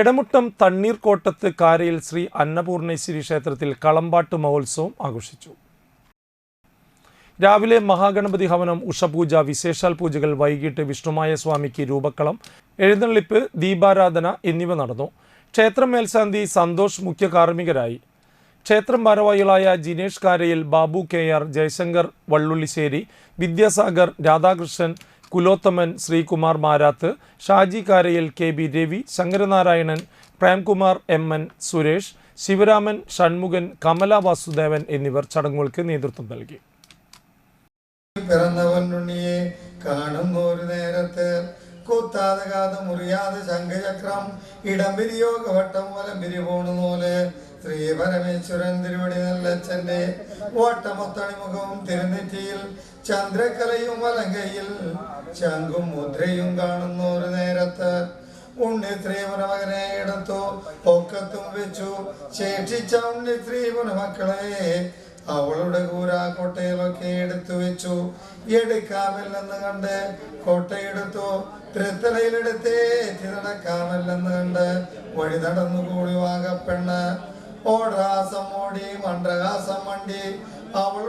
എടമുട്ടം തണ്ണീർക്കോട്ടത്ത് കാരയിൽ ശ്രീ അന്നപൂർണേശ്വരി ക്ഷേത്രത്തിൽ കളമ്പാട്ട് മഹോത്സവം ആഘോഷിച്ചു. രാവിലെ മഹാഗണപതി ഹവനം ഉഷപൂജ വിശേഷാൽ പൂജകൾ വൈകിട്ട് വിഷ്ണുമായ സ്വാമിക്ക് രൂപക്കളം എഴുന്നള്ളിപ്പ് ദീപാരാധന എന്നിവ നടന്നു. ക്ഷേത്രം മേൽശാന്തി സന്തോഷ് മുഖ്യ കാർമ്മികരായി. ക്ഷേത്രം ഭാരവാഹികളായ Jinesh Karayil Babu K R Jayashankar Vallullisseri Vidyasagar Radhakrishnan Kulothaman Sreekumar Marath Shaji Karayil K B Ravi Sankaranarayanan Premkumar M N Suresh Sivaraman Shanmukhan Kamala Vasudevan എന്നിവർ ചടങ്ങുകൾക്ക് നേതൃത്വം നൽകി. പിറന്നവനുണ്ണിയെ കാണുന്ന കുത്താതെ കാത് മുറിയാതെ ശംഖചക്രം ഇടംപിരിയോ കവട്ടം വലം പിരി പോണുപോലെ ശ്രീ പരമേശ്വരൻ തിരുവടി നല്ലച്ഛന്റെ ഓട്ടമൊത്തണിമുഖവും തിരുനെറ്റിയിൽ ചന്ദ്രക്കലയും വലങ്കയിൽ ശംഖും മുദ്രയും കാണുന്ന ഒരു നേരത്ത്. ഉണ്ണിത്രീ മുനമകനെ എടുത്തു പൊക്കത്തും വെച്ചു. ശേഷിച്ച ഉണ്ണിത്രീ മുനമക്കളെ അവളുടെ കൂര കോട്ടയിലൊക്കെ എടുത്തു വെച്ചു. എടുക്കാമല്ലെന്ന് കണ്ട് കോട്ടയെടുത്തു തൃത്തലയിലെടുത്തേ നടക്കാമല്ലെന്ന് കണ്ട് വഴി നടന്നു കൂടി വാഗപ്പെണ്ണ്. ഓടാസം ഓടി മണ്ഡകാസം വണ്ടി അവൾ